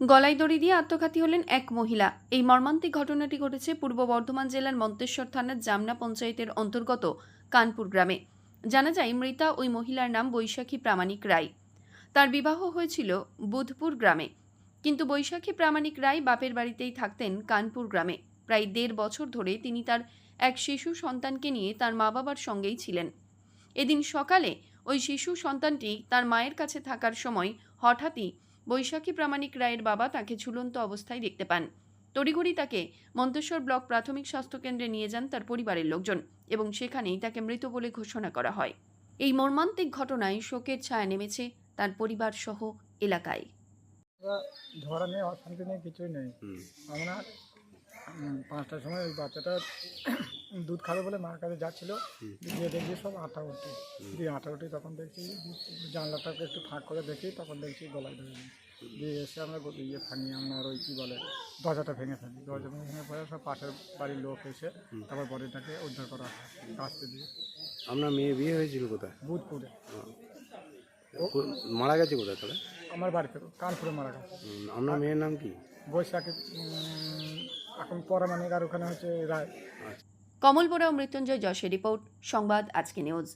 গলায় দড়ি দিয়ে আত্মঘাতী হলেন এক মহিলা। এই মর্মান্তিক ঘটনাটি ঘটেছে পূর্ব বর্ধমান জেলার মন্তেশ্বর থানার জামনা পঞ্চায়েতের অন্তর্গত কানপুর গ্রামে। জানা যায়, মৃতা ওই মহিলার নাম বৈশাখী প্রামাণিক রায়। তার বিবাহ হয়েছিল বুধপুর গ্রামে। কিন্তু বৈশাখী প্রামাণিক রায় বাপের বাড়িতেই থাকতেন কানপুর গ্রামে। প্রায় দেড় বছর ধরে তিনি তার এক শিশু সন্তানকে নিয়ে তার মা বাবার সঙ্গেই ছিলেন। এদিন সকালে ওই শিশু সন্তানটি তার মায়ের কাছে থাকার সময় হঠাৎই বৈশাখী প্রামাণিক রায়ের বাবা তাকে ঝুলন্ত অবস্থায় দেখতে পান। তড়িঘড়ি তাকে মন্তেশ্বর ব্লক প্রাথমিক স্বাস্থ্যকেন্দ্রে নিয়ে যান তার পরিবারের লোকজন এবং সেখানেই তাকে মৃত বলে ঘোষণা করা হয়। এই মর্মান্তিক ঘটনায় শোকের ছায়া নেমেছে তার পরিবার সহ এলাকায় নেই অশান্তি নেই কিছুই নেই। আমরা পাঁচটার সময় ওই বাচ্চাটা দুধ খাবে বলে মার কাছে যাচ্ছিল। গিয়ে দেখছি সব আটা উঠি দিয়ে আটা উঠি তখন দেখছি জানলাটাকে একটু ফাঁক করে দেখি তখন দেখছি গলায় ধরে দিয়ে এসে আমরা ইয়ে ভাঙি আপনার ওই কী বলে দরজাটা ভেঙে ফেলি। দরজা ভেঙে ভেঙে পরে সব পাশের বাড়ির লোক এসে তারপর বডিটাকে উদ্ধার করা হয় কাস্তে দিয়ে। আপনার মেয়ে বিয়ে হয়েছিল কোথায়? বুধপুরে মারা গেছে কোথায় তাহলে? আমার বাড়িতে কানপুরে মারা গেছে। আপনার মেয়ের নাম কি? বৈশাখী এখন পরামানিক আর ওখানে হচ্ছে রায়। কমল বোরা ও মৃত্যুঞ্জয় যশের রিপোর্ট সংবাদ আজকে নিউজ।